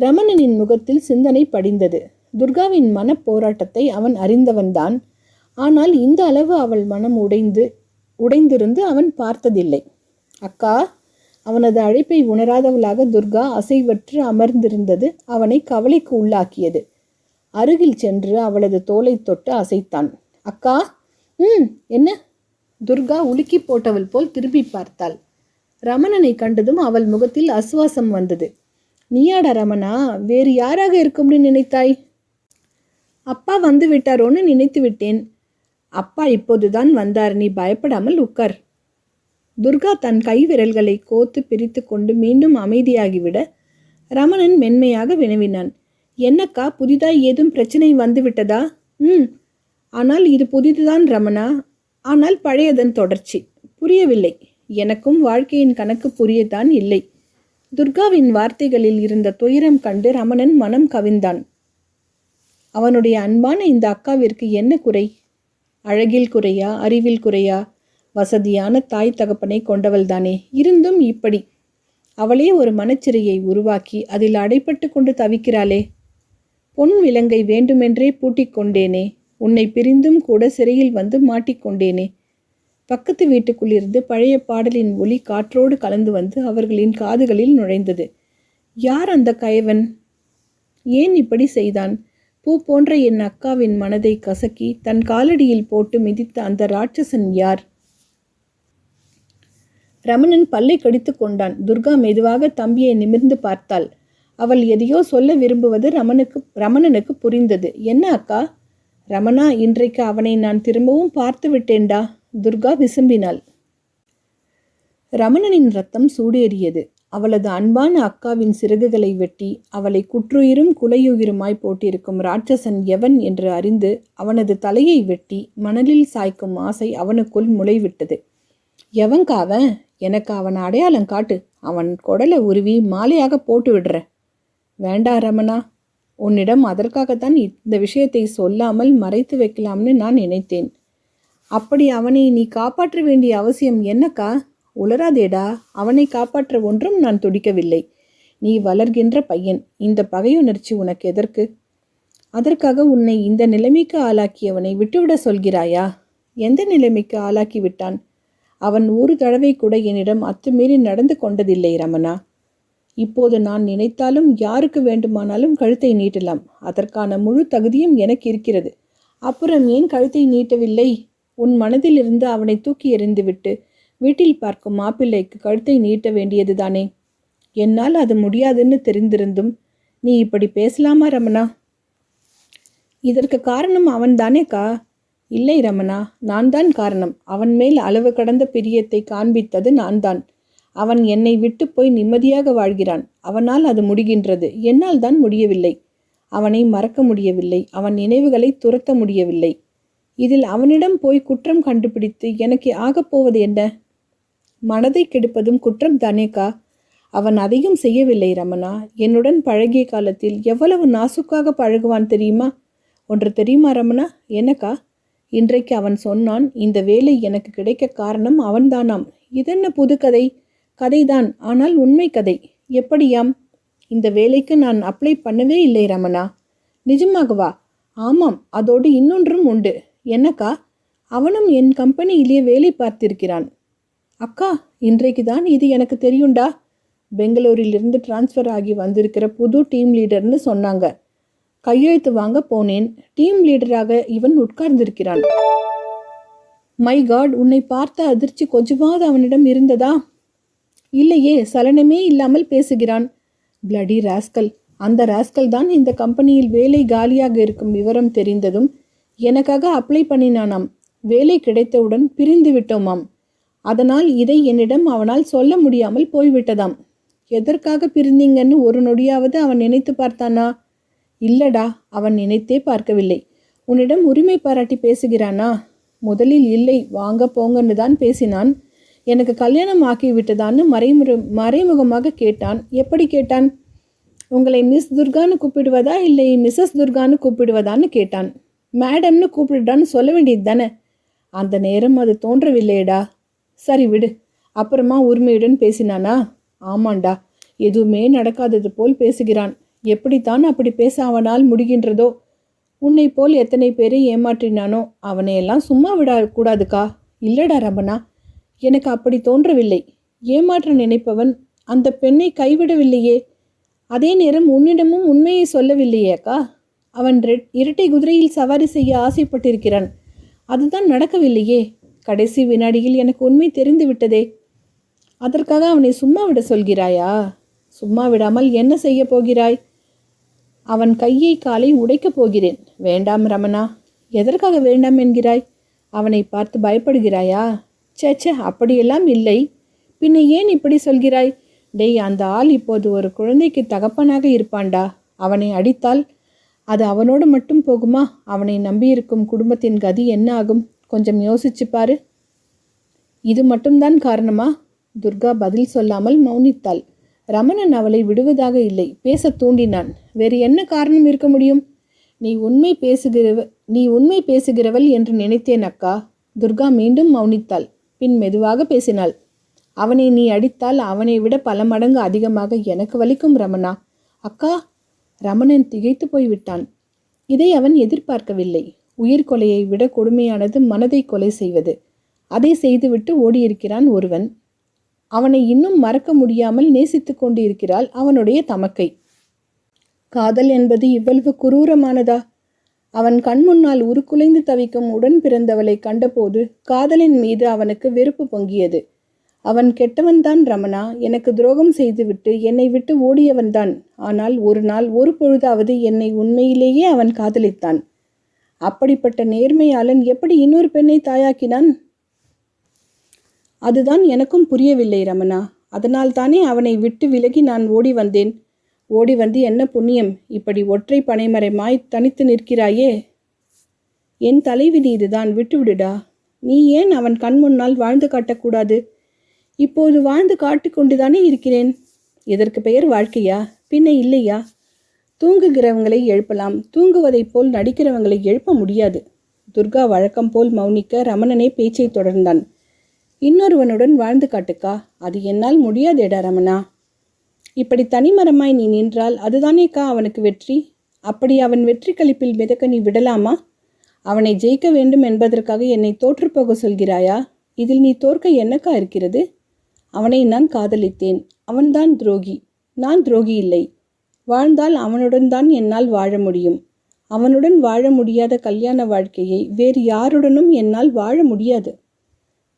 ரமணனின் முகத்தில் சிந்தனை படிந்தது. துர்காவின் மனப் போராட்டத்தை அவன் அறிந்தவன்தான். ஆனால் இந்த அளவு அவள் மனம் உடைந்து உடைந்திருந்து அவன் பார்த்ததில்லை. அக்கா அவனது அழைப்பை உணராதவளாக துர்கா அசைவற்று அமர்ந்திருந்தது அவனை கவலைக்கு உள்ளாக்கியது. அருகில் சென்று அவளது தோலை தொட்டு அசைத்தான். அக்கா ம் என்ன? துர்கா உலுக்கி போட்டவள் போல் திரும்பி பார்த்தாள். ரமணனை கண்டதும் அவள் முகத்தில் அசுவாசம் வந்தது. நீயாடா ரமணா வேறு யாராக இருக்கும்னு நினைத்தாய்? அப்பா வந்து விட்டாரோன்னு நினைத்து விட்டேன். அப்பா இப்போதுதான் வந்தார் நீ பயப்படாமல் உட்கார் துர்கா தன் கை விரல்களை கோத்து பிரித்து கொண்டு மீண்டும் அமைதியாகிவிட ரமணன் மென்மையாக வினவினான். என்னக்கா புதிதாய் ஏதும் பிரச்சனை வந்து விட்டதா ம் ஆனால் இது புதிதுதான் ரமணா. ஆனால் பழையதன் தொடர்ச்சி. புரியவில்லை. எனக்கும் வாழ்க்கையின் கணக்கு புரியத்தான் இல்லை. துர்காவின் வார்த்தைகளில் இருந்த துயரம் கண்டு ரமணன் மனம் கவிழ்ந்தான் அவனுடைய அன்பான இந்த அக்காவிற்கு என்ன குறை? அழகில் குறையா அறிவில் குறையா? வசதியான தாய் தகப்பனை கொண்டவள்தானே இருந்தும் இப்படி. அவளே ஒரு மனச்சிறையை உருவாக்கி அதில் அடைப்பட்டு கொண்டு தவிக்கிறாளே. பொன் விலங்கை வேண்டுமென்றே பூட்டிக் கொண்டேனே. உன்னை பிரிந்தும் கூட சிறையில் வந்து மாட்டிக்கொண்டேனே பக்கத்து வீட்டுக்குள்ளிருந்து பழைய பாடலின் ஒலி காற்றோடு கலந்து வந்து அவர்களின் காதுகளில் நுழைந்தது. யார் அந்த கயவன்? ஏன் இப்படி செய்தான்? பூ போன்ற என் அக்காவின் மனதை கசக்கி தன் காலடியில் போட்டு மிதித்த அந்த ராட்சசன் யார்? ரமணன் பல்லை கடித்து கொண்டான். துர்கா மெதுவாக தம்பியை நிமிர்ந்து பார்த்தாள். அவள் எதையோ சொல்ல விரும்புவது ரமணுக்கு ரமணனுக்கு புரிந்தது. என்ன அக்கா? ரமணா இன்றைக்கு அவனை நான் திரும்பவும் பார்த்து விட்டேன்டா துர்கா விசும்பினாள். ரமணனின் ரத்தம் சூடேறியது. அவளது அன்பான அக்காவின் சிறகுகளை வெட்டி அவளை குற்றுயிரும் குலையுயிருமாய் போட்டிருக்கும் ராட்சசன் எவன் என்று அறிந்து அவனது தலையை வெட்டி மணலில் சாய்க்கும் ஆசை அவனுக்குள் முளைவிட்டது. எவன்கா அவன்? எனக்கு அவன் அடையாளம் காட்டு. அவன் குடலை உருவி மாலையாக போட்டு விடுற. வேண்டா ரமணா உன்னிடம் அதற்காகத்தான் இந்த விஷயத்தை சொல்லாமல் மறைத்து வைக்கலாம்னு நான் நினைத்தேன். அப்படி அவனை நீ காப்பாற்ற வேண்டிய அவசியம் என்னக்கா? உளராதேடா அவனை காப்பாற்ற ஒன்றும் நான் துடிக்கவில்லை. நீ வளர்கின்ற பையன் இந்த பகையுணர்ச்சி உனக்கு எதற்கு? அதற்காக உன்னை இந்த நிலைமைக்கு ஆளாக்கியவனை விட்டுவிட சொல்கிறாயா? எந்த நிலைமைக்கு ஆளாக்கி விட்டான் அவன் ஒரு தடவை கூட என்னிடம் அத்துமீறி நடந்து கொண்டதில்லை ரமணா. இப்போது நான் நினைத்தாலும் யாருக்கு வேண்டுமானாலும் கழுத்தை நீட்டலாம். அதற்கான முழு தகுதியும் எனக்கு இருக்கிறது. அப்புறம் ஏன் கழுத்தை நீட்டவில்லை? உன் மனதிலிருந்து அவனை தூக்கி எறிந்துவிட்டு வீட்டில் பார்க்கும் மாப்பிள்ளைக்கு கழுத்தை நீட்ட வேண்டியது தானே? என்னால் அது முடியாதுன்னு தெரிந்திருந்தும் நீ இப்படி பேசலாமா ரமணா? இதற்கு காரணம் அவன் தானேக்கா இல்லை ரமணா நான் தான் காரணம். அவன் மேல் அளவு கடந்த பிரியத்தை காண்பித்தது நான் தான் அவன் என்னை விட்டு போய் நிம்மதியாக வாழ்கிறான். அவனால் அது முடிகின்றது. என்னால் தான் முடியவில்லை. அவனை மறக்க முடியவில்லை. அவன் நினைவுகளை துரத்த முடியவில்லை. இதில் அவனிடம் போய் குற்றம் கண்டுபிடித்து எனக்கு ஆகப்போவது என்ன? மனதை கெடுப்பதும் குற்றம் தானேக்கா? அவன் அதையும் செய்யவில்லை ரமணா. என்னுடன் பழகிய காலத்தில் எவ்வளவு நாசுக்காக பழகுவான் தெரியுமா? ஒன்று தெரியுமா ரமணா? என்னக்கா? இன்றைக்கு அவன் சொன்னான் இந்த வேலை எனக்கு கிடைக்க காரணம் அவன்தானாம். இதென்ன புது கதை? கதைதான் ஆனால் உண்மை கதை. எப்படியாம்? இந்த வேலைக்கு நான் அப்ளை பண்ணவே இல்லை ரமணா. நிஜமாகவா? ஆமாம் அதோடு இன்னொன்றும் உண்டு. என்னக்கா? அவனும் என் கம்பெனியிலேயே வேலை பார்த்திருக்கிறான். அக்கா இன்றைக்கு தான் இது எனக்கு தெரியும்டா. பெங்களூரிலிருந்து டிரான்ஸ்ஃபர் ஆகி வந்திருக்கிற புது டீம் லீடர்னு சொன்னாங்க. கையெழுத்து வாங்க போனேன். டீம் லீடராக இவன் உட்கார்ந்திருக்கிறான். மை காட் உன்னை பார்த்த அதிர்ச்சி கொஞ்சமாவது அவனிடம் இருந்ததா? இல்லையே சலனமே இல்லாமல் பேசுகிறான். பிளடி ராஸ்கல் அந்த ராஸ்கல் தான் இந்த கம்பெனியில் வேலை காலியாக இருக்கும் விவரம் தெரிந்ததும் எனக்காக அப்ளை பண்ணினானாம். வேலை கிடைத்தவுடன் பிரிந்து விட்டோமாம். அதனால் இதை என்னிடம் அவனால் சொல்ல முடியாமல் போய்விட்டதாம். எதற்காக பிரிந்தீங்கன்னு ஒரு நொடியாவது அவன் நினைத்து பார்த்தானா? இல்லடா அவன் நினைத்தே பார்க்கவில்லை. உன்னிடம் உரிமை பாராட்டி பேசுகிறானா? முதலில் இல்லை வாங்க போங்கன்னு தான் பேசினான். எனக்கு கல்யாணம் ஆக்கி விட்டதான்னு மறைமுறை மறைமுகமாக கேட்டான். எப்படி கேட்டான்? உங்களை மிஸ் துர்கான்னு கூப்பிடுவதா இல்லை மிஸ்ஸஸ் துர்கான்னு கூப்பிடுவதான்னு கேட்டான். மேடம்னு கூப்பிடுடான்னு சொல்ல வேண்டியது தானே? அந்த நேரம் அது தோன்றவில்லையடா. சரி விடு. அப்புறமா உரிமையுடன் பேசினானா? ஆமாண்டா. எதுவுமே நடக்காதது போல் பேசுகிறான். எப்படித்தான் அப்படி பேச அவனால் முடிகின்றதோ? உன்னை போல் எத்தனை பேரை ஏமாற்றினானோ? அவனையெல்லாம் சும்மா விட கூடாதுக்கா? இல்லடா ரமணா. எனக்கு அப்படி தோன்றவில்லை. ஏமாற்ற நினைப்பவன் அந்த பெண்ணை கைவிடவில்லையே. அதே நேரம் உன்னிடமும் உண்மையை சொல்லவில்லையேக்கா? அவன் ரெட் இரட்டை குதிரையில் சவாரி செய்ய ஆசைப்பட்டிருக்கிறான். அதுதான் நடக்கவில்லையே. கடைசி வினாடியில் எனக்கு உண்மை தெரிந்து விட்டதே. அதற்காக அவனை சும்மா விட சொல்கிறாயா? சும்மா விடாமல் என்ன செய்ய போகிறாய்? அவன் கையை காலை உடைக்கப் போகிறேன். வேண்டாம் ரமணா. எதற்காக வேண்டாம் என்கிறாய்? அவனை பார்த்து பயப்படுகிறாயா? ச்சே ச்சே அப்படியெல்லாம் இல்லை. பின்ன ஏன் இப்படி சொல்கிறாய்? டேய் அந்த ஆள் இப்போது ஒரு குழந்தைக்கு தகப்பனாக இருப்பான்டா. அவனை அடித்தால் அது அவனோடு மட்டும் போகுமா? அவனை நம்பியிருக்கும் குடும்பத்தின் கதி என்ன ஆகும் கொஞ்சம் யோசிச்சு பாரு. இது மட்டும்தான் காரணமா? துர்கா பதில் சொல்லாமல் மௌனித்தாள். ரமணன் அவளை விடுவதாக இல்லை. பேச தூண்டினான். வேறு என்ன காரணம் இருக்க முடியும்? நீ உண்மை பேசுகிறவ நீ உண்மை பேசுகிறவள் என்று நினைத்தேன் அக்கா. துர்கா மீண்டும் மௌனித்தாள். பின் மெதுவாக பேசினாள். அவனை நீ அடித்தால் அவனை விட பல மடங்கு அதிகமாக எனக்கு வலிக்கும் ரமணா. அக்கா ரமணன் திகைத்து போய்விட்டான். இதை அவன் எதிர்பார்க்கவில்லை. உயிர் கொலையை விட கொடுமையானது மனதை கொலை செய்வது. அதை செய்துவிட்டு ஓடியிருக்கிறான் ஒருவன். அவனை இன்னும் மறக்க முடியாமல் நேசித்து கொண்டு இருக்கிறாள் அவனுடைய தமக்கை. காதல் என்பது இவ்வளவு குரூரமானதா? அவன் கண் முன்னால் உருக்குலைந்து தவிக்கும் உடன் பிறந்தவளை கண்டபோது காதலின் மீது அவனுக்கு வெறுப்பு பொங்கியது. அவன் கெட்டவன்தான் ரமணா எனக்கு துரோகம் செய்துவிட்டு என்னை விட்டு ஓடியவன்தான். ஆனால் ஒரு நாள் ஒரு பொழுதாவது என்னை உண்மையிலேயே அவன் காதலித்தான். அப்படிப்பட்ட நேர்மையாளன் எப்படி இன்னொரு பெண்ணை தாயாக்கினான்? அதுதான் எனக்கும் புரியவில்லை ரமணா. அதனால் தானே அவனை விட்டு விலகி நான் ஓடி வந்தேன். ஓடி வந்து என்ன புண்ணியம்? இப்படி ஒற்றை பனைமரமாய் தனித்து நிற்கிறாயே. என் தலைவிதி இதுதான் விட்டுவிடுடா. நீ ஏன் அவன் கண் முன்னால் வாழ்ந்து காட்டக்கூடாது? இப்போது வாழ்ந்து காட்டிக்கொண்டுதானே இருக்கிறேன். இதற்கு பெயர் வாழ்க்கையா? பின்ன இல்லையா? தூங்குகிறவங்களை எழுப்பலாம். தூங்குவதைப் போல் நடிக்கிறவங்களை எழுப்ப முடியாது. துர்கா வழக்கம் போல் மௌனிக்க ரமணனே பேச்சை தொடர்ந்தான். இன்னொருவனுடன் வாழ்ந்து காட்டுக்கா? அது என்னால் முடியாதேடா ரமணா. இப்படி தனிமரமாய் நீ நின்றால் அதுதானேக்கா அவனுக்கு வெற்றி? அப்படி அவன் வெற்றி கழிப்பில் மிதக்க நீ விடலாமா? அவனை ஜெயிக்க வேண்டும் என்பதற்காக என்னை தோற்றுப்போக சொல்கிறாயா? இதில் நீ தோற்க என்னக்கா இருக்கிறது? அவனை நான் காதலித்தேன். அவன்தான் துரோகி. நான் துரோகி இல்லை வாழ்ந்தால் அவனுடன் தான் என்னால் வாழ முடியும். அவனுடன் வாழ முடியாத கல்யாண வாழ்க்கையை வேறு யாருடனும் என்னால் வாழ முடியாது.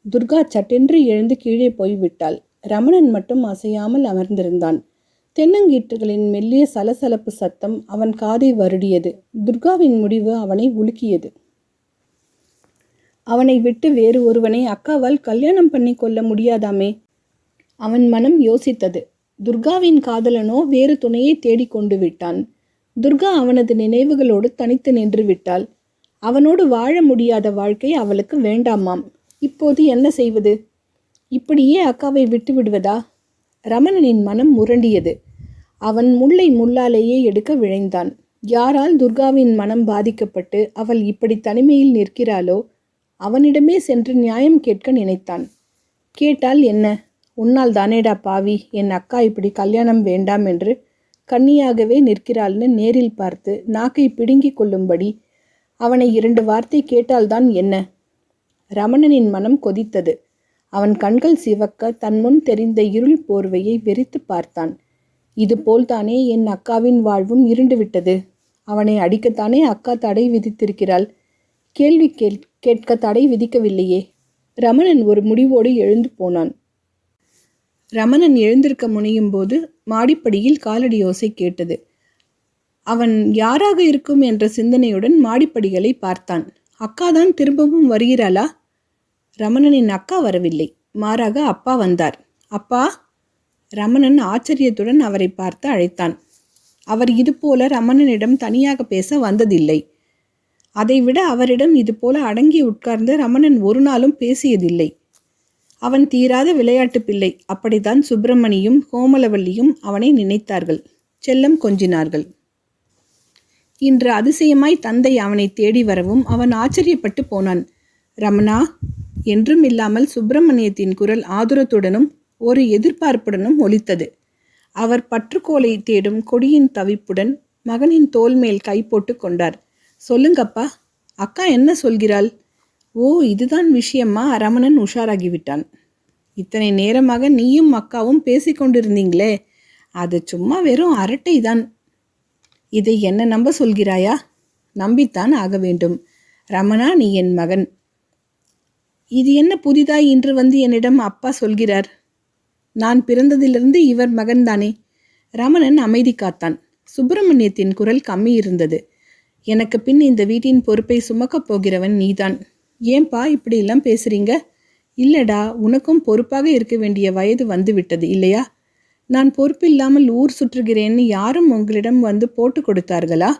துர்கா சட்டென்று எழுந்து கீழே போய்விட்டாள். ரமணன் மட்டும் அசையாமல் அமர்ந்திருந்தான். தென்னங்கீற்றுகளின் மெல்லிய சலசலப்பு சத்தம் அவன் காதை வருடியது. துர்காவின் முடிவு அவனை உலுக்கியது. அவனை விட்டு வேறு ஒருவனை அக்காவால் கல்யாணம் பண்ணி கொள்ள முடியாதாமே? அவன் மனம் யோசித்தது. துர்காவின் காதலனோ வேறு துணையை தேடிக்கொண்டு விட்டான். துர்கா அவனது நினைவுகளோடு தனித்து நின்று விட்டாள். அவனோடு வாழ முடியாத வாழ்க்கை அவளுக்கு வேண்டாமாம். இப்போது என்ன செய்வது? இப்படியே அக்காவை விட்டு விடுவதா? ரமணனின் மனம் முரண்டியது. அவன் முல்லை முள்ளாலேயே எடுக்க விழைந்தான். யாரால் துர்காவின் மனம் பாதிக்கப்பட்டு அவள் இப்படி தனிமையில் நிற்கிறாளோ அவனிடமே சென்று நியாயம் கேட்க நினைத்தான். கேட்டால் என்ன? உன்னால் தானேடா பாவி என் அக்கா இப்படி கல்யாணம் வேண்டாம் என்று கன்னியாகவே நிற்கிறாள்னு நேரில் பார்த்து நாக்கை பிடுங்கிக் கொள்ளும்படி அவனை இரண்டு வார்த்தை கேட்டால்தான் என்ன? ரமணனின் மனம் கொதித்தது. அவன் கண்கள் சிவக்க தன் முன் தெரிந்த இருள் போர்வையை வெறித்து பார்த்தான். இது போல்தானே என் அக்காவின் வாழ்வும் இருண்டுவிட்டது அவனை அடிக்கத்தானே அக்கா தடை விதித்திருக்கிறாள். கேள்வி கேள் கேட்க தடை விதிக்கவில்லையே. ரமணன் ஒரு முடிவோடு எழுந்து போனான். ரமணன் எழுந்திருக்க முனையும் போது மாடிப்படியில் காலடி ஓசை கேட்டது. அவன் யாராக இருக்கும் என்ற சிந்தனையுடன் மாடிப்படிகளை பார்த்தான். அக்காதான் திரும்பவும் வருகிறாளா? ரமணனின் அக்கா வரவில்லை. மாறாக அப்பா வந்தார். அப்பா? ரமணன் ஆச்சரியத்துடன் அவரை பார்த்து அழைத்தான். அவர் இதுபோல ரமணனிடம் தனியாக பேச வந்ததில்லை. அதைவிட அவரிடம் இதுபோல அடங்கி உட்கார்ந்து ரமணன் ஒரு நாளும் பேசியதில்லை. அவன் தீராத விளையாட்டு பிள்ளை. அப்படித்தான் சுப்பிரமணியும் கோமலவல்லியும் அவனை நினைத்தார்கள். செல்லம் கொஞ்சினார்கள். இன்று அதிசயமாய் தந்தை அவனை தேடி வரவும் அவன் ஆச்சரியப்பட்டு போனான். ரமணா என்றும் இல்லாமல் சுப்பிரமணியத்தின் குரல் ஆதுரத்துடனும் ஒரு எதிர்பார்ப்புடனும் ஒலித்தது. அவர் பற்றுக்கோலை தேடும் கொடியின் தவிப்புடன் மகனின் தோல் மேல் கை போட்டு கொண்டார். சொல்லுங்கப்பா அக்கா என்ன சொல்கிறாள்? ஓ இதுதான் விஷயமா? ரமணன் உஷாராகிவிட்டான். இத்தனை நேரமாக நீயும் அக்காவும் பேசிக்கொண்டிருந்தீங்களே அது சும்மா வெறும் அரட்டை தான் இதை என்ன நம்ப சொல்கிறாயா? நம்பித்தான் ஆக வேண்டும். ரமணா நீ என் மகன். இது என்ன புதிதாய் இன்று வந்து என்னிடம் அப்பா சொல்கிறார்? நான் பிறந்ததிலிருந்து இவர் மகன்தானே? ரமணன் அமைதி காத்தான். சுப்பிரமணியத்தின் குரல் கம்மி இருந்தது எனக்கு பின் இந்த வீட்டின் பொறுப்பை சுமக்கப் போகிறவன் நீதான். ஏன்பா இப்படியெல்லாம் பேசுறீங்க? இல்லடா உனக்கும் பொறுப்பாக இருக்க வேண்டிய வயது வந்து விட்டது இல்லையா? நான் பொறுப்பில்லாமல் ஊர் சுற்றுகிறேன்னு யாரும் உங்களிடம் வந்து போட்டு கொடுத்தார்களா?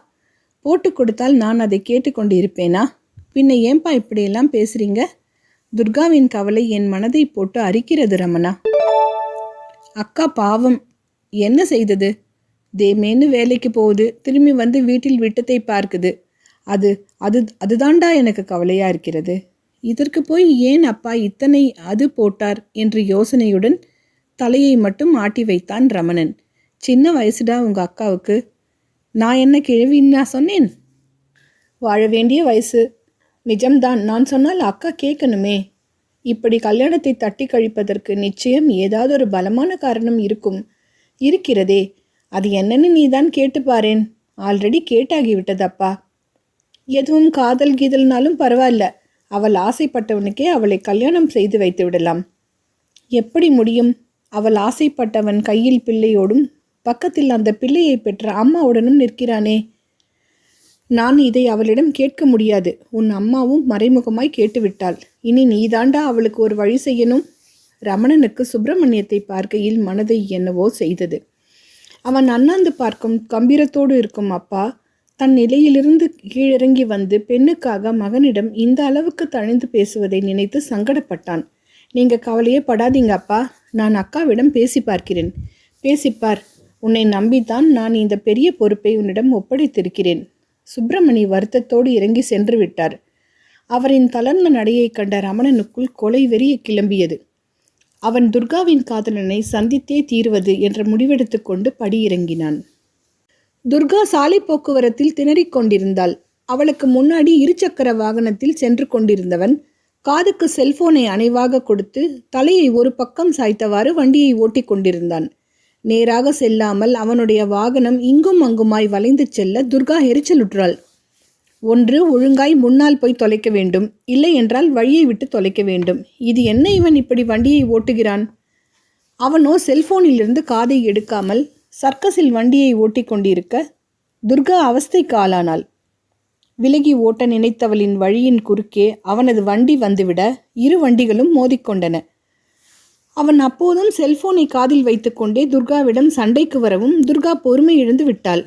போட்டு கொடுத்தால் நான் அதை கேட்டுக்கொண்டு இருப்பேனா பின்ன ஏன்பா இப்படியெல்லாம் பேசுறீங்க? துர்காவின் கவலை என் மனதை போட்டு அரிக்கிறது ரமணா. அக்கா பாவம். என்ன செய்தது? தேமேன்னு வேலைக்கு போகுது. திரும்பி வந்து வீட்டில் விட்டத்தை பார்க்குது. அது அது அதுதான்டா எனக்கு கவலையா இருக்கிறது? இதற்கு போய் ஏன் அப்பா இத்தனை அது போட்டார் என்று யோசனையுடன் தலையை மட்டும் ஆட்டி வைத்தான் ரமணன். சின்ன வயசுடா உங்க அக்காவுக்கு? நான் என்ன கிழவின்னா நான் சொன்னேன்? வாழ வேண்டிய வயசு. நிஜம்தான் நான் சொன்னால் அக்கா கேட்கணுமே. இப்படி கல்யாணத்தை தட்டி கழிப்பதற்கு நிச்சயம் ஏதாவது ஒரு பலமான காரணம் இருக்கும். இருக்கிறதே. அது என்னன்னு நீ தான் கேட்டு பாரேன். ஆல்ரெடி கேட்டாகிவிட்டதப்பா எதுவும் காதல் கீதல்னாலும் பரவாயில்ல. அவள் ஆசைப்பட்டவனுக்கே அவளை கல்யாணம் செய்து வைத்து விடலாம். எப்படி முடியும்? அவள் ஆசைப்பட்டவன் கையில் பிள்ளையோடும் பக்கத்தில் அந்த பிள்ளையை பெற்ற அம்மாவுடனும் நிற்கிறானே. நான் இதை அவளிடம் கேட்க முடியாது. உன் அம்மாவும் மறைமுகமாய் கேட்டுவிட்டாள். இனி நீதாண்டா அவளுக்கு ஒரு வழி செய்யணும்? ரமணனுக்கு சுப்பிரமணியத்தை பார்க்கையில் மனதை என்னவோ செய்தது. அவன் அண்ணாந்து பார்க்கும் கம்பீரத்தோடு இருக்கும் அப்பா தன் நிலையிலிருந்து கீழிறங்கி வந்து பெண்ணுக்காக மகனிடம் இந்த அளவுக்கு தணிந்து பேசுவதை நினைத்து சங்கடப்பட்டான். நீங்க கவலையே படாதீங்க அப்பா. நான் அக்காவிடம் பேசி பார்க்கிறேன். பேசிப்பார் உன்னை நம்பித்தான் நான் இந்த பெரிய பொறுப்பை உன்னிடம் ஒப்படைத்திருக்கிறேன். சுப்பிரமணி வருத்தத்தோடு இறங்கி சென்று விட்டார். அவரின் தளர்ந்த நடையை கண்ட ரமணனுக்குள் கொலை வெறிய கிளம்பியது. அவன் துர்காவின் காதலனை சந்தித்தே தீர்வது என்ற முடிவெடுத்து கொண்டு படியிறங்கினான். துர்கா சாலை போக்குவரத்தில் திணறிக் கொண்டிருந்தாள். அவளுக்கு முன்னாடி இருசக்கர வாகனத்தில் சென்று கொண்டிருந்தவன் காதுக்கு செல்போனை அணைவாக கொடுத்து தலையை ஒரு பக்கம் சாய்த்தவாறு வண்டியை ஓட்டிக் கொண்டிருந்தான். நேராக செல்லாமல் அவனுடைய வாகனம் இங்கும் அங்குமாய் வளைந்து செல்ல துர்கா எரிச்சலுற்றாள். ஒன்று ஒழுங்காய் முன்னால் போய் தொலைக்க வேண்டும். இல்லை என்றால் வழியை விட்டு தொலைக்க வேண்டும். இது என்ன இவன் இப்படி வண்டியை ஓட்டுகிறான்? அவனோ செல்போனிலிருந்து காதை எடுக்காமல் சர்க்கஸில் வண்டியை ஓட்டிக் கொண்டிருக்க துர்கா அவஸ்தைக்கு ஆளானாள் விலகி ஓட்ட நினைத்தவளின் வழியின் குறுக்கே அவனது வண்டி வந்துவிட இரு வண்டிகளும் மோதிக்கொண்டன. அவன் அப்போதும் செல்போனை காதில் வைத்துக்கொண்டே துர்காவிடம் சண்டைக்கு வரவும் துர்கா பொறுமை இழந்து விட்டாள்.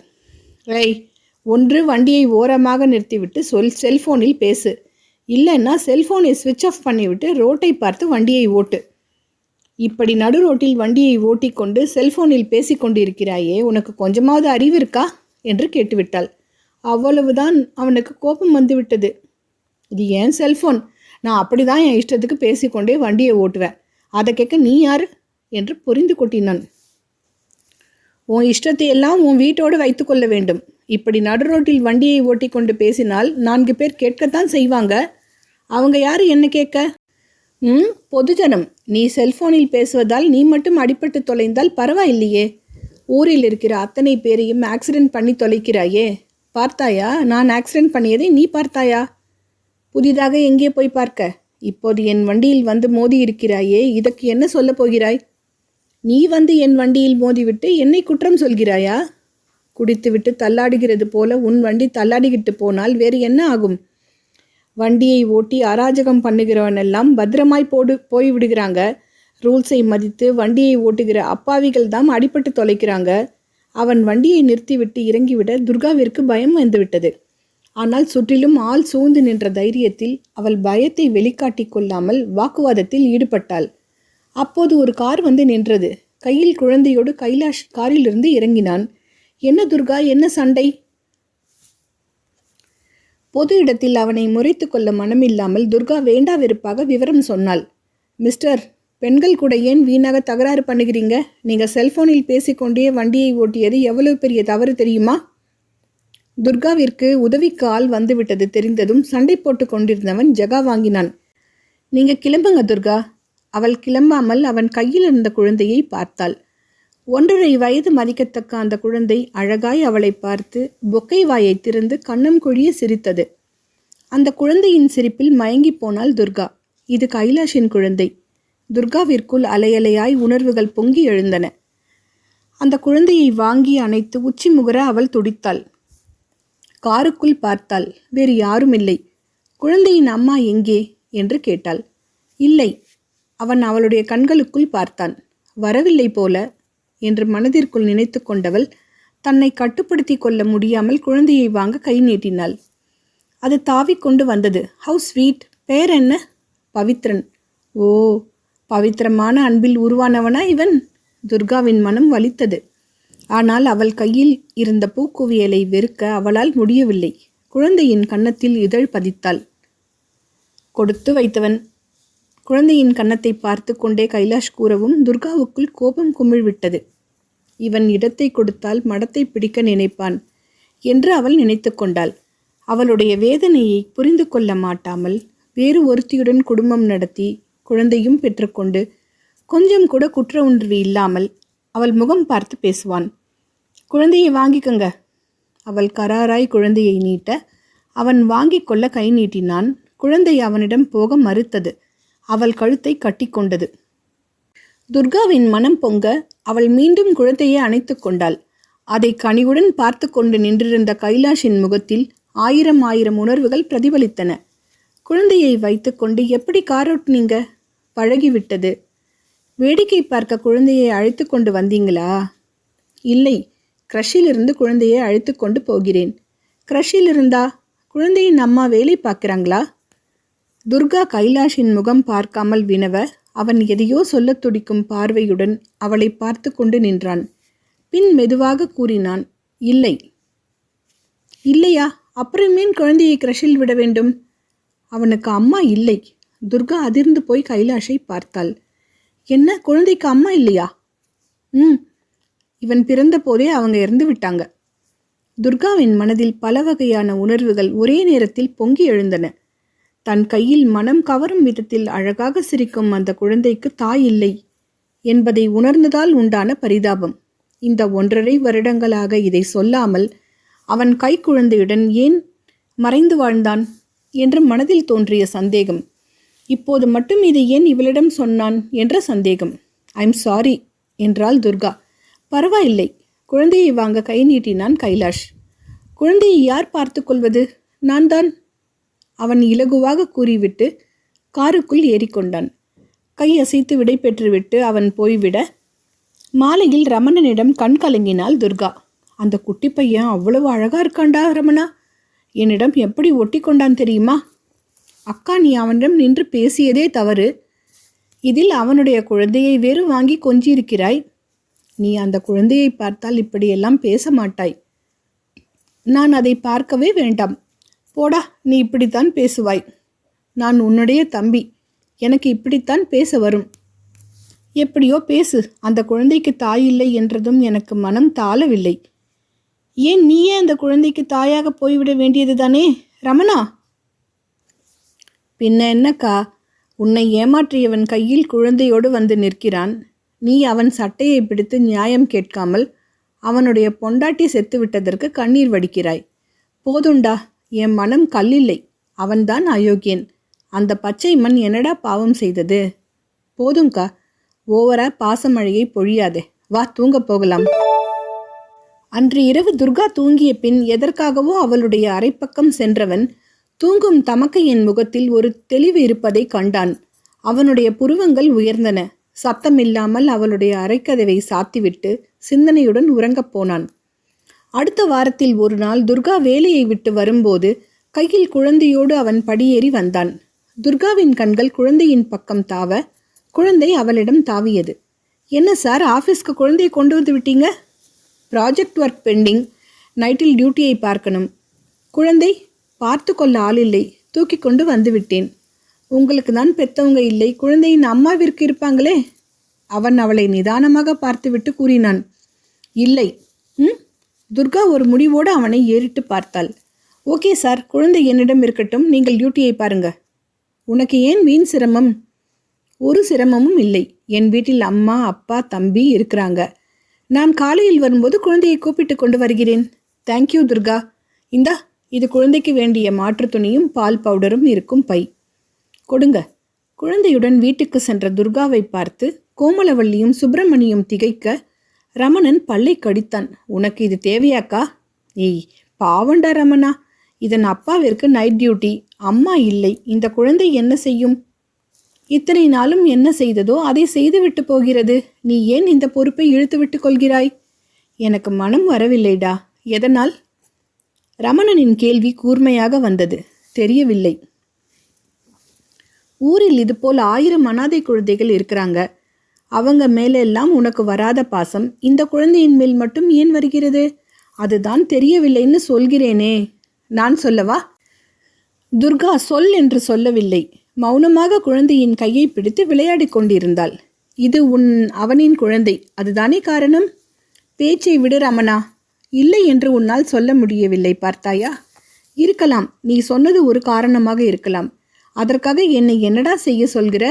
ஏய் ஒன்று வண்டியை ஓரமாக நிறுத்திவிட்டு சொல் செல்போனில் பேசு. இல்லைன்னா செல்போனை சுவிட்ச் ஆஃப் பண்ணிவிட்டு ரோட்டை பார்த்து வண்டியை ஓட்டு. இப்படி நடு ரோட்டில் வண்டியை ஓட்டிக்கொண்டு செல்போனில் பேசிக்கொண்டிருக்கிறாயே உனக்கு கொஞ்சமாவது அறிவு இருக்கா? என்று கேட்டுவிட்டாள். அவ்வளவுதான் அவனுக்கு கோபம் வந்துவிட்டது. இது ஏன் செல்போன்? நான் அப்படிதான் என் இஷ்டத்துக்கு பேசிக்கொண்டே வண்டியை ஓட்டுவேன். அதை கேட்க நீ யார்? என்று புரிந்து கொட்டினான். உன் இஷ்டத்தை எல்லாம் உன் வீட்டோடு வைத்துக்கொள்ள வேண்டும். இப்படி நடு ரோட்டில் வண்டியை ஓட்டிக்கொண்டு பேசினால் நான்கு பேர் கேட்கத்தான் செய்வாங்க. அவங்க யார் என்ன கேட்க? ம் பொதுஜனம். நீ செல்போனில் பேசுவதால் நீ மட்டும் அடிபட்டு தொலைந்தால் பரவாயில்லையே. ஊரில் இருக்கிற அத்தனை பேரையும் ஆக்சிடென்ட் பண்ணி தொலைக்கிறாயே. பார்த்தாயா? நான் ஆக்சிடென்ட் பண்ணியதை நீ பார்த்தாயா? புதிதாக எங்கே போய் பார்க்க? இப்போது என் வண்டியில் வந்து மோதி இருக்கிறாயே. இதற்கு என்ன சொல்லப் போகிறாய்? நீ வந்து என் வண்டியில் மோதிவிட்டு என்னை குற்றம் சொல்கிறாயா? குடித்துவிட்டு தள்ளாடுகிறது போல உன் வண்டி தள்ளாடிக்கிட்டு போனால் வேறு என்ன ஆகும்? வண்டியை ஓட்டி அராஜகம் பண்ணுகிறவனெல்லாம் பத்திரமாய் போடு போய் விடுகிறாங்க ரூல்ஸை மதித்து வண்டியை ஓட்டுகிற அப்பாவிகள் தான் அடிபட்டு தொலைக்கிறாங்க. அவன் வண்டியை நிறுத்திவிட்டு இறங்கிவிட துர்காவிற்கு பயம் வந்துவிட்டது. ஆனால் சுற்றிலும் ஆள் சூழ்ந்து நின்ற தைரியத்தில் அவள் பயத்தை வெளிக்காட்டிக் கொள்ளாமல் வாக்குவாதத்தில் ஈடுபட்டாள். அப்போது ஒரு கார் வந்து நின்றது. கையில் குழந்தையோடு கைலாஷ் காரிலிருந்து இறங்கினான். என்ன துர்கா என்ன சண்டை? பொது இடத்தில் அவனை முறைத்து கொள்ள மனமில்லாமல் துர்கா வேண்டா வெறுப்பாக விவரம் சொன்னாள். மிஸ்டர் பெண்கள் கூட ஏன் வீணாக தகராறு பண்ணுகிறீங்க? நீங்கள் செல்போனில் பேசிக்கொண்டே வண்டியை ஓட்டியது எவ்வளவு பெரிய தவறு தெரியுமா? துர்காவிற்கு உதவிக்கு ஆள் வந்துவிட்டது தெரிந்ததும் சண்டை போட்டு கொண்டிருந்தவன் ஜகா வாங்கினான். நீங்க கிளம்புங்க துர்கா. அவள் கிளம்பாமல் அவன் கையில் இருந்த குழந்தையை பார்த்தாள். ஒன்றரை வயது மதிக்கத்தக்க அந்த குழந்தை அழகாய் அவளை பார்த்து பொக்கை வாயை திறந்து கண்ணம் குழிய சிரித்தது. அந்த குழந்தையின் சிரிப்பில் மயங்கி போனாள் துர்கா. இது கைலாஷின் குழந்தை. துர்காவிற்குள் அலையலையாய் உணர்வுகள் பொங்கி எழுந்தன. அந்த குழந்தையை வாங்கி அணைத்து உச்சி முகர அவள் துடித்தாள். காருக்குள் பார்த்தாள். வேறு யாரும் இல்லை குழந்தையின் அம்மா எங்கே? என்று கேட்டாள். இல்லை. அவன் அவளுடைய கண்களுக்குள் பார்த்தான். வரவில்லை போல என்று மனதிற்குள் நினைத்து கொண்டவள் தன்னை கட்டுப்படுத்தி கொள்ள முடியாமல் குழந்தையை வாங்க கை நீட்டினாள். அது தாவிக்கொண்டு வந்தது. ஹவு ஸ்வீட் பெயர் என்ன? பவித்ரன். ஓ பவித்திரமான அன்பில் உருவானவனா இவன்? துர்காவின் மனம் வலித்தது. ஆனால் அவள் கையில் இருந்த பூக்குவியலை வெறுக்க அவளால் முடியவில்லை. குழந்தையின் கன்னத்தில் இதழ் பதித்தாள். கொடுத்து வைத்தவன். குழந்தையின் கன்னத்தை பார்த்து கொண்டே கைலாஷ் கூறவும் துர்காவுக்குள் கோபம் குமிழ்விட்டது. இவன் இடத்தை கொடுத்தால் மடத்தை பிடிக்க நினைப்பான் என்று அவள் நினைத்து கொண்டாள். அவளுடைய வேதனையை புரிந்து கொள்ள மாட்டாமல் வேறு ஒருத்தியுடன் குடும்பம் நடத்தி குழந்தையும் பெற்றுக்கொண்டு கொஞ்சம் கூட குற்ற உணர்வு இல்லாமல் அவள் முகம் பார்த்து பேசுவான். குழந்தையை வாங்கிக்கங்க. அவள் கராராய் குழந்தையை நீட்ட அவன் வாங்கிக் கொள்ள கை நீட்டினான். குழந்தை அவனிடம் போக மறுத்தது. அவள் கழுத்தை கட்டிக்கொண்டது. துர்காவின் மனம் பொங்க அவள் மீண்டும் குழந்தையை அணைத்து கொண்டாள். அதை கனிவுடன் பார்த்து கொண்டு நின்றிருந்த கைலாஷின் முகத்தில் ஆயிரம் ஆயிரம் உணர்வுகள் பிரதிபலித்தன. குழந்தையை வைத்துக்கொண்டு எப்படி காரோட்டினீங்க பழகிவிட்டது. வேடிக்கை பார்க்க குழந்தையை அழைத்து கொண்டு வந்தீங்களா இல்லை. க்ரஷிலிருந்து குழந்தையை அழைத்து கொண்டு போகிறேன். க்ரஷில் இருந்தா? குழந்தையின் அம்மா வேலை பார்க்குறாங்களா? துர்கா கைலாஷின் முகம் பார்க்காமல் வினவ அவன் எதையோ சொல்லத் துடிக்கும் பார்வையுடன் அவளை பார்த்து கொண்டு நின்றான். பின் மெதுவாக கூறினான் இல்லை. இல்லையா? அப்புறமேன் குழந்தையை கிரஷில் விட வேண்டும்? அவனுக்கு அம்மா இல்லை. துர்கா அதிர்ந்து போய் கைலாஷை பார்த்தாள். என்ன? குழந்தைக்கு அம்மா இல்லையா? ம். இவன் பிறந்த போதே அவங்க இறந்து விட்டாங்க. துர்காவின் மனதில் பல வகையான உணர்வுகள் ஒரே நேரத்தில் பொங்கி எழுந்தன. தன் கையில் மனம் கவரும் விதத்தில் அழகாக சிரிக்கும் அந்த குழந்தைக்கு தாய் இல்லை என்பதை உணர்ந்ததால் உண்டான பரிதாபம். இந்த ஒன்றரை வருடங்களாக இதை சொல்லாமல் அவன் கைக்குழந்தையுடன் ஏன் மறைந்து வாழ்ந்தான் என்று மனதில் தோன்றிய சந்தேகம். இப்போது மட்டும் இதை ஏன் இவளிடம் சொன்னான் என்ற சந்தேகம். ஐம் சாரி என்றாள் துர்கா. பரவாயில்லை குழந்தையை வாங்க கை நீட்டினான் கைலாஷ். குழந்தையை யார் பார்த்து கொள்வது? நான் தான் அவன் இலகுவாக கூறிவிட்டு காருக்குள் ஏறிக்கொண்டான். கை அசைத்து விடை பெற்றுவிட்டு அவன் போய்விட மாலையில் ரமணனிடம் கண் கலங்கினாள் துர்கா. அந்த குட்டி பையன் அவ்வளவு அழகா இருக்காண்டா ரமணா? என்னிடம் எப்படி ஒட்டி கொண்டான் தெரியுமா? அக்கா நீ அவனிடம் நின்று பேசியதே தவறு. இதில் அவனுடைய குழந்தையை வேறு வாங்கி கொஞ்சியிருக்கிறாய். நீ அந்த குழந்தையை பார்த்தால் இப்படியெல்லாம் பேச மாட்டாய். நான் அதை பார்க்கவே வேண்டாம். போடா நீ இப்படித்தான் பேசுவாய். நான் உன்னுடைய தம்பி எனக்கு இப்படித்தான் பேச வரும். எப்படியோ பேசு அந்த குழந்தைக்கு தாய் இல்லை என்றதும் எனக்கு மனம் தாளவில்லை. ஏன் நீயே அந்த குழந்தைக்கு தாயாக போய்விட வேண்டியது தானே ரமணா? பின்ன என்னக்கா உன்னை ஏமாற்றியவன் கையில் குழந்தையோடு வந்து நிற்கிறான். நீ அவன் சட்டையை பிடித்து நியாயம் கேட்காமல் அவனுடைய பொண்டாட்டி செத்து விட்டதற்கு கண்ணீர் வடிக்கிறாய். போதுண்டா என் மனம் கல்லில்லை. அவன்தான் அயோக்கியன். அந்த பச்சை மண் என்னடா பாவம் செய்தது? போதும்க்கா. ஓவரா பாசமழையை பொழியாதே. வா தூங்க போகலாம். அன்று இரவு துர்கா தூங்கிய பின் எதற்காகவோ அவளுடைய அரைப்பக்கம் சென்றவன் தூங்கும் தமக்கையின் முகத்தில் ஒரு தெளிவு இருப்பதை கண்டான். அவனுடைய புருவங்கள் உயர்ந்தன. சத்தமில்லாமல் அவளுடைய அரைக்கதவை சாத்திவிட்டு சிந்தனையுடன் உறங்கப் போனான். அடுத்த வாரத்தில் ஒரு நாள் துர்கா வேலையை விட்டு வரும்போது கையில் குழந்தையோடு அவன் படியேறி வந்தான். துர்காவின் கண்கள் குழந்தையின் பக்கம் தாவ குழந்தை அவளிடம் தாவியது. என்ன சார் ஆஃபீஸ்க்கு குழந்தையை கொண்டு வந்து விட்டீங்க? Project work pending. நைட்டில் டியூட்டியை பார்க்கணும். குழந்தை பார்த்து கொள்ள இல்லை. தூக்கி கொண்டு வந்து விட்டேன். உங்களுக்கு தான் பெத்தவங்க இல்லை. குழந்தையின் அம்மாவிற்கு இருப்பாங்களே? அவன் அவளை நிதானமாக பார்த்துவிட்டு கூறினான். இல்லை. ம்? துர்கா ஒரு முடிவோடு அவனை ஏறிட்டு பார்த்தாள். Okay sir. குழந்தை என்னிடம் இருக்கட்டும். நீங்கள் டியூட்டியை பாருங்க. உனக்கு ஏன் வீண் சிரமம்? ஒரு சிரமமும் இல்லை. என் வீட்டில் அம்மா அப்பா தம்பி இருக்கிறாங்க. நான் காலையில் வரும்போது குழந்தையை கூப்பிட்டு கொண்டு வருகிறேன். Thank you Durga. இந்தா இது குழந்தைக்கு வேண்டிய மாற்று துணியும் பால் பவுடரும் இருக்கும் பை. கொடுங்க. குழந்தையுடன் வீட்டுக்கு சென்ற துர்காவை பார்த்து கோமலவள்ளியும் சுப்பிரமணியும் திகைக்க ரமணன் பல்லை கடித்தான். உனக்கு இது தேவையாக்கா? ஏய் பாவண்டா ரமணா. இதன் அப்பாவிற்கு நைட் டியூட்டி. அம்மா இல்லை. இந்த குழந்தை என்ன செய்யும்? இத்தனை நாளும் என்ன செய்ததோ அதை செய்துவிட்டு போகிறது. நீ ஏன் இந்த பொறுப்பை இழுத்துவிட்டு கொள்கிறாய்? எனக்கு மனம் வரவில்லைடா. எதனால்? ரமணனின் கேள்வி கூர்மையாக வந்தது. தெரியவில்லை. ஊரில் இதுபோல் ஆயிரம் அனாதை குழந்தைகள் இருக்கிறாங்க. அவங்க மேலெல்லாம் உனக்கு வராத பாசம் இந்த குழந்தையின் மேல் மட்டும் ஏன் வருகிறது? அதுதான் தெரியவில்லைன்னு சொல்கிறேனே. நான் சொல்லவா? துர்கா சொல் என்று சொல்லவில்லை. மௌனமாக குழந்தையின் கையை பிடித்து விளையாடிக் கொண்டிருந்தாள். இது உன் அவனின் குழந்தை. அதுதானே காரணம்? பேச்சை விடு ரமணா. இல்லை என்று உன்னால் சொல்ல முடியவில்லை பார்த்தாயா? இருக்கலாம். நீ சொன்னது ஒரு காரணமாக இருக்கலாம். அதற்காக என்னை என்னடா செய்ய சொல்கிற?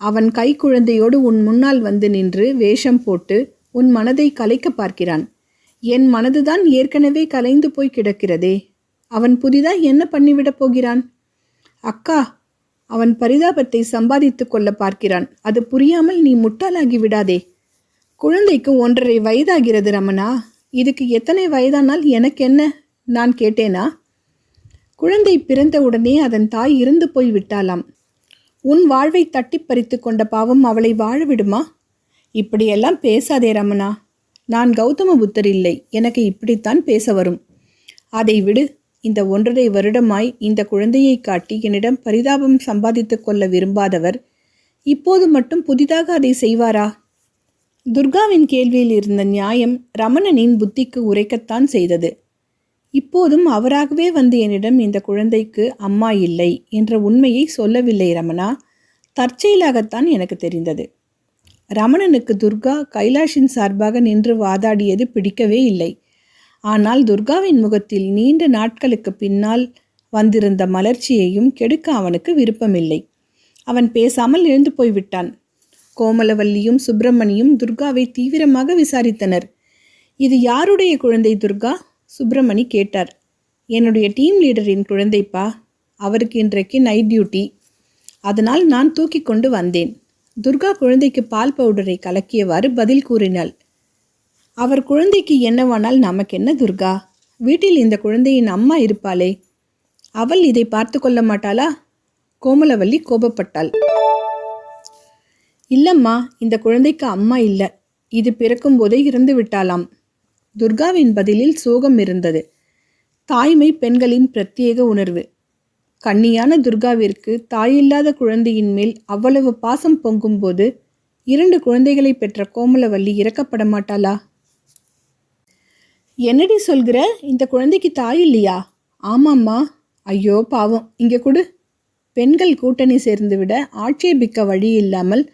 அவன் கைக்குழந்தையோடு உன் முன்னால் வந்து நின்று வேஷம் போட்டு உன் மனதை கலைக்க பார்க்கிறான். என் மனதுதான் ஏற்கனவே கலைந்து போய் கிடக்கிறதே. அவன் புதிதாக என்ன பண்ணிவிடப் போகிறான்? அக்கா அவன் பரிதாபத்தை சம்பாதித்து கொள்ள பார்க்கிறான். அது புரியாமல் நீ முட்டாளாகி விடாதே. குழந்தைக்கு ஒன்றரை வயதாகிறது ரமணா. இதுக்கு எத்தனை வயதானால் எனக்கு என்ன நான் கேட்டேனா? குழந்தை பிறந்தவுடனே அதன் தாய் இருந்து போய் விட்டாளாம் உன் வாழ்வை தட்டி பறித்து கொண்ட பாவம் அவளை வாழ விடுமா இப்படியெல்லாம் பேசாதே ரமணா. நான் கௌதம புத்தர் இல்லை. எனக்கு இப்படித்தான் பேச வரும். அதை விடு. இந்த ஒன்றரை வருடமாய் இந்த குழந்தையை காட்டி என்னிடம் பரிதாபம் சம்பாதித்து கொள்ள விரும்பாதவர் இப்போது மட்டும் புதிதாக அதை செய்வாரா? துர்காவின் கேள்வியில் இருந்த நியாயம் ரமணனின் புத்திக்கு உரைக்கத்தான் செய்தது. இப்போதும் அவராகவே வந்து என்னிடம் இந்த குழந்தைக்கு அம்மா இல்லை என்ற உண்மையை சொல்லவில்லை ரமணா. தற்செயலாகத்தான் எனக்கு தெரிந்தது. ரமணனுக்கு துர்கா கைலாஷின் சார்பாக நின்று வாதாடியது பிடிக்கவே இல்லை. ஆனால் துர்காவின் முகத்தில் நீண்ட நாட்களுக்கு பின்னால் வந்திருந்த மலர்ச்சியையும் கெடுக்க அவனுக்கு விருப்பமில்லை. அவன் பேசாமல் எழுந்து போய்விட்டான். கோமலவல்லியும் சுப்பிரமணியும் துர்காவை தீவிரமாக விசாரித்தனர். இது யாருடைய குழந்தை துர்கா? சுப்பிரமணி கேட்டார். என்னுடைய டீம் லீடரின் குழந்தைப்பா அவருக்கு இன்றைக்கு நைட் டியூட்டி அதனால் நான் தூக்கி கொண்டு வந்தேன். துர்கா குழந்தைக்கு பால் பவுடரை கலக்கியவாறு பதில் கூறினாள். அவர் குழந்தைக்கு என்னவானால் நமக்கென்ன துர்கா? வீட்டில் இந்த குழந்தையின் அம்மா இருப்பாளே. அவள் இதை பார்த்து கொள்ள மாட்டாளா? கோமலவல்லி கோபப்பட்டாள். இல்லம்மா இந்த குழந்தைக்கு அம்மா இல்லை. இது பிறக்கும் போதே இறந்து விட்டாளாம் துர்காவின் பதிலில் சோகம் இருந்தது. தாய்மை பெண்களின் பிரத்யேக உணர்வு. கண்ணியான துர்காவிற்கு தாயில்லாத குழந்தையின் மேல் அவ்வளவு பாசம் பொங்கும்போது இரண்டு குழந்தைகளை பெற்ற கோமலவல்லி இறக்கப்பட மாட்டாளா? என்னடி சொல்கிற? இந்த குழந்தைக்கு தாய் இல்லையா? ஆமாம்மா. ஐயோ பாவம். இங்கே கொடு. பெண்கள் கூட்டணி சேர்ந்துவிட ஆட்சேபிக்க வழி இல்லாமல்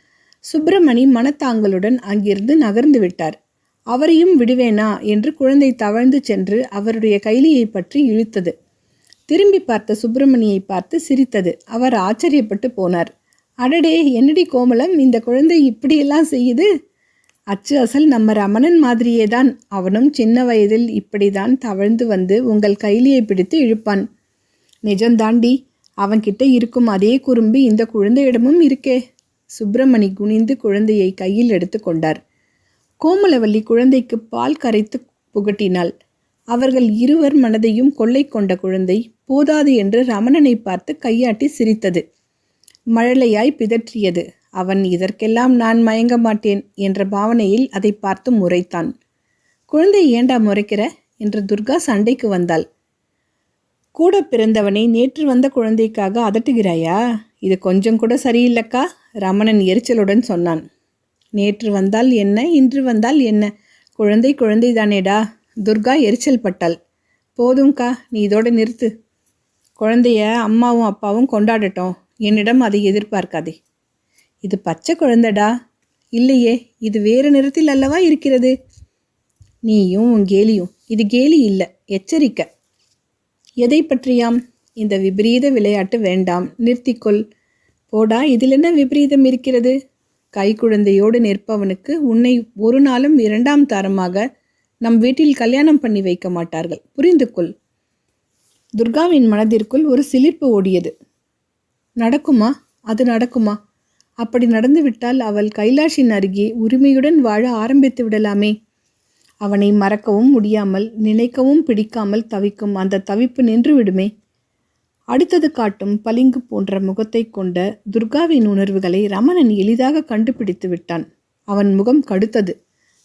சுப்பிரமணி மனத்தாங்களுடன் அங்கிருந்து நகர்ந்து விட்டார். அவரையும் விடுவேனா? என்று குழந்தை தவழ்ந்து சென்று அவருடைய கைலியை பற்றி இழுத்தது. திரும்பி பார்த்த சுப்பிரமணியை பார்த்து சிரித்தது. அவர் ஆச்சரியப்பட்டு போனார். அடடே என்னடி கோமலம் இந்த குழந்தை இப்படியெல்லாம் செய்யுது? அச்சு அசல் நம்ம ரமணன் மாதிரியே தான் அவனும் சின்ன வயதில் இப்படிதான் தவழ்ந்து வந்து உங்கள் கைலியை பிடித்து இழுப்பான். நிஜந்தாண்டி அவன்கிட்ட இருக்கும் அதே குறும்பு இந்த குழந்தையிடமும் இருக்கே. சுப்பிரமணி குனிந்து குழந்தையை கையில் எடுத்து கொண்டார். கோமலவல்லி குழந்தைக்கு பால் கரைத்து புகட்டினாள். அவர்கள் இருவர் மனதையும் கொள்ளை கொண்ட குழந்தை போதாது என்று ரமணனை பார்த்து கையாட்டி சிரித்தது. மழலையாய் பிதற்றியது. அவன் இதற்கெல்லாம் நான் மயங்க மாட்டேன் என்ற பாவனையில் அதை பார்த்து முறைத்தான். குழந்தை ஏண்டா முறைக்கிற? என்று துர்கா சண்டைக்கு வந்தாள். கூட பிறந்தவனை நேற்று வந்த குழந்தைக்காக அதட்டுகிறாயா? இது கொஞ்சம் கூட சரியில்லக்கா? ரமணன் எரிச்சலுடன் சொன்னான். நேற்று வந்தால் என்ன இன்று வந்தால் என்ன? குழந்தை குழந்தை தானேடா துர்கா எரிச்சல் பட்டாள். போதும்க்கா நீ இதோட நிறுத்து. குழந்தைய அம்மாவும் அப்பாவும் கொண்டாடட்டும். என்னிடம் அதை எதிர்பார்க்காதே. இது பச்சை குழந்தைடா. இல்லையே இது வேறு நிறத்தில் அல்லவா இருக்கிறது? நீயும் உன் கேலியும். இது கேலி இல்லை எச்சரிக்கை. எதை பற்றியாம்? இந்த விபரீத விளையாட்டு வேண்டாம். நிறுத்திக்கொள். போடா இதில் என்ன விபரீதம் இருக்கிறது? கைக்குழந்தையோடு நிற்பவனுக்கு உன்னை ஒரு நாளும் இரண்டாம் தாரமாக நம் வீட்டில் கல்யாணம் பண்ணி வைக்க மாட்டார்கள். புரிந்து கொள். துர்காவின் மனதிற்குள் ஒரு சிலிர்ப்பு ஓடியது. நடக்குமா? அது நடக்குமா? அப்படி நடந்துவிட்டால் அவள் கைலாஷின் அருகே உரிமையுடன் வாழ ஆரம்பித்து விடலாமே. அவனை மறக்கவும் முடியாமல் நினைக்கவும் பிடிக்காமல் தவிக்கும் அந்த தவிப்பு நின்றுவிடுமே. அடுத்தது காட்டும் பளிங்கு போன்ற முகத்தை கொண்ட துர்காவின் உணர்வுகளை ரமணன் எளிதாக கண்டுபிடித்து விட்டான். அவன் முகம் கடுத்தது.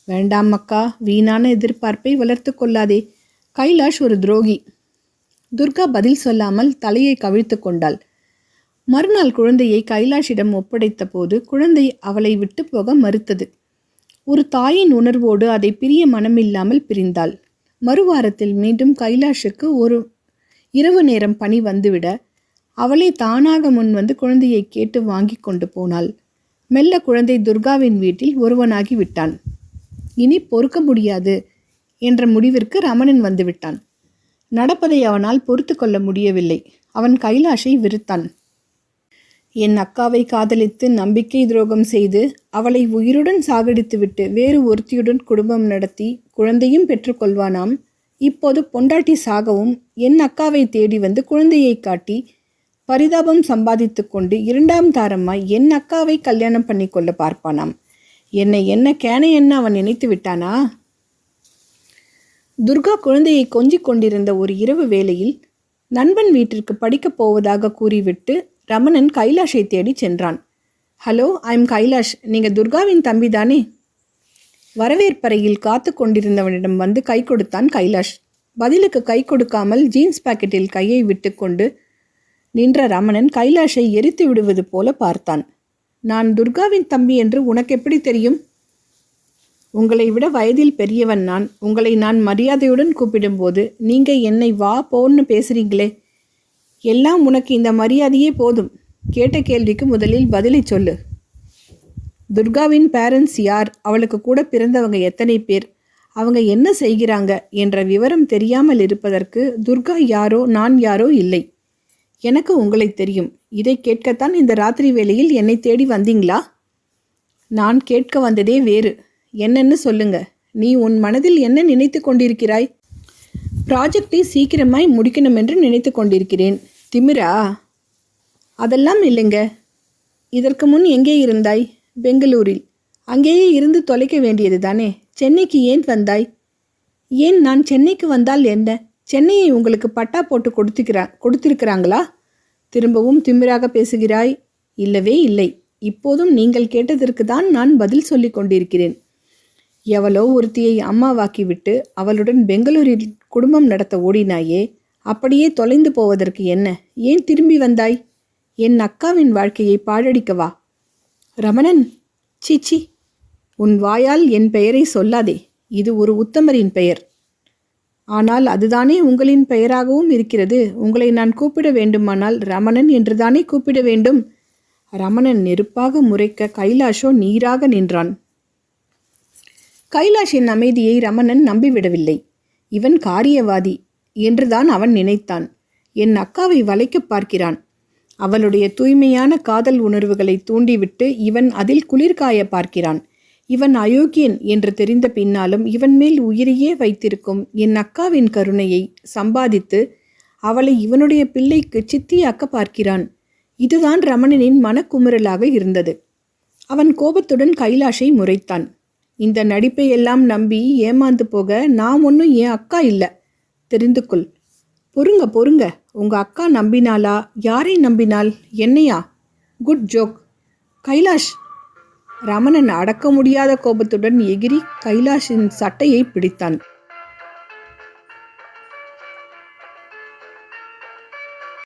வேண்டாம் அக்கா வீணான எதிர்பார்ப்பை வளர்த்து கொள்ளாதே. கைலாஷ் ஒரு துரோகி. துர்கா பதில் சொல்லாமல் தலையை கவிழ்த்து கொண்டாள். மறுநாள் குழந்தையை கைலாஷிடம் ஒப்படைத்த போது குழந்தை அவளை விட்டு போக மறுத்தது. ஒரு தாயின் உணர்வோடு அதை பிரிய மனமில்லாமல் பிரிந்தாள். மறுவாரத்தில் மீண்டும் கைலாஷுக்கு ஒரு இரவு நேரம் பணி வந்துவிட அவளே தானாக முன் வந்து குழந்தையை கேட்டு வாங்கி கொண்டு போனாள். மெல்ல குழந்தை துர்காவின் வீட்டில் ஒருவனாகி விட்டான். இனி பொறுக்க முடியாது என்ற முடிவிற்கு ரமணன் வந்துவிட்டான் நடப்பதை அவனால் பொறுத்து கொள்ள முடியவில்லை. அவன் கைலாஷை விருத்தான். என் அக்காவை காதலித்து நம்பிக்கை துரோகம் செய்து அவளை உயிருடன் சாகடித்துவிட்டு வேறு ஒருத்தியுடன் குடும்பம் நடத்தி குழந்தையும் பெற்றுக்கொள்வானாம். இப்போது பொண்டாட்டி சாகவும் என் அக்காவை தேடி வந்து குழந்தையை காட்டி பரிதாபம் சம்பாதித்து கொண்டு இரண்டாம் தாரமாய் என் அக்காவை கல்யாணம் பண்ணி கொள்ள பார்ப்பானாம். என்னை என்ன கேனை என்ன அவன் நினைத்து விட்டானா? துர்கா குழந்தையை கொஞ்சிக் கொண்டிருந்த ஒரு இரவு வேளையில் நண்பன் வீட்டிற்கு படிக்கப் போவதாக கூறிவிட்டு ரமணன் கைலாஷை தேடி சென்றான். Hello I am Kailash. நீங்கள் துர்காவின் தம்பி தானே வரவேற்பறையில் காத்து கொண்டிருந்தவனிடம் வந்து கை கொடுத்தான் கைலாஷ். பதிலுக்கு கை கொடுக்காமல் ஜீன்ஸ் பாக்கெட்டில் கையை விட்டுக்கொண்டு நின்ற ரமணன் கைலாஷை எரித்து விடுவது போல பார்த்தான். நான் துர்காவின் தம்பி என்று உனக்கு எப்படி தெரியும்? உங்களை விட வயதில் பெரியவன் நான். உங்களை நான் மரியாதையுடன் கூப்பிடும்போது நீங்க என்னை வா போன்னு பேசுறீங்களே. எல்லாம் உனக்கு இந்த மரியாதையே போதும். கேட்ட கேள்விக்கு முதலில் பதிலை சொல்லு. துர்காவின் பேரண்ட்ஸ் யார்? அவளுக்கு கூட பிறந்தவங்க எத்தனை பேர்? அவங்க என்ன செய்கிறாங்க? என்ற விவரம் தெரியாமல் இருப்பதற்கு துர்கா யாரோ நான் யாரோ இல்லை. எனக்கு உங்களை தெரியும். இதை கேட்கத்தான் இந்த ராத்திரி வேளையில் என்னை தேடி வந்தீங்களா? நான் கேட்க வந்ததே வேறு. என்னன்னு சொல்லுங்க. நீ உன் மனதில் என்ன நினைத்து கொண்டிருக்கிறாய்? ப்ராஜெக்டை சீக்கிரமாய் முடிக்கணும் என்று நினைத்து கொண்டிருக்கிறேன். திமிரா? அதெல்லாம் இல்லைங்க. இதற்கு முன் எங்கே இருந்தாய்? பெங்களூரில். அங்கேயே இருந்து தொலைக்க வேண்டியது தானே சென்னைக்கு ஏன் வந்தாய்? ஏன் நான் சென்னைக்கு வந்தால் என்ன? சென்னையை உங்களுக்கு பட்டா போட்டு கொடுத்துக்கிறா கொடுத்திருக்கிறாங்களா? திரும்பவும் திமிராக பேசுகிறாய். இல்லவே இல்லை. இப்போதும் நீங்கள் கேட்டதற்கு தான் நான் பதில் சொல்லிக் கொண்டிருக்கிறேன். எவளோ ஒருத்தியை அம்மாவாக்கிவிட்டு அவளுடன் பெங்களூரில் குடும்பம் நடத்த ஓடினாயே அப்படியே தொலைந்து போவதற்கு என்ன? ஏன் திரும்பி வந்தாய்? என் அக்காவின் வாழ்க்கையை பாழடிக்கவா? ரமணன் சீச்சி உன் வாயால் என் பெயரை சொல்லாதே. இது ஒரு உத்தமரின் பெயர். ஆனால் அதுதானே உங்களின் பெயராகவும் இருக்கிறது. உங்களை நான் கூப்பிட வேண்டுமானால் ரமணன் என்றுதானே கூப்பிட வேண்டும். ரமணன் நெருப்பாக முறைக்க கைலாஷோ நீராக நின்றான். கைலாஷின் அமைதியை ரமணன் நம்பிவிடவில்லை. இவன் காரியவாதி என்றுதான் அவன் நினைத்தான். என் அக்காவை வளைக்கப் பார்க்கிறான். அவளுடைய தூய்மையான காதல் உணர்வுகளை தூண்டிவிட்டு இவன் அதில் குளிர்காய பார்க்கிறான். இவன் அயோக்கியன் என்று தெரிந்த பின்னாலும் இவன் மேல் உயிரையே வைத்திருக்கும் என் அக்காவின் கருணையை சம்பாதித்து அவளை இவனுடைய பிள்ளைக்கு சித்தியாக்க பார்க்கிறான். இதுதான் ரமணனின் மனக்குமுறலாக இருந்தது. அவன் கோபத்துடன் கைலாஷை முறைத்தான். இந்த நடிப்பையெல்லாம் நம்பி ஏமாந்து போக நான் ஒன்றும் என் அக்கா இல்லை. தெரிந்து கொள் பொறுங்க பொறுங்க. உங்க அக்கா நம்பினாளா? யாரை நம்பினாள்? என்னையா? Good joke. கைலாஷ். ரமணன் அடக்க முடியாத கோபத்துடன் எகிரி கைலாஷின் சட்டையை பிடித்தான்.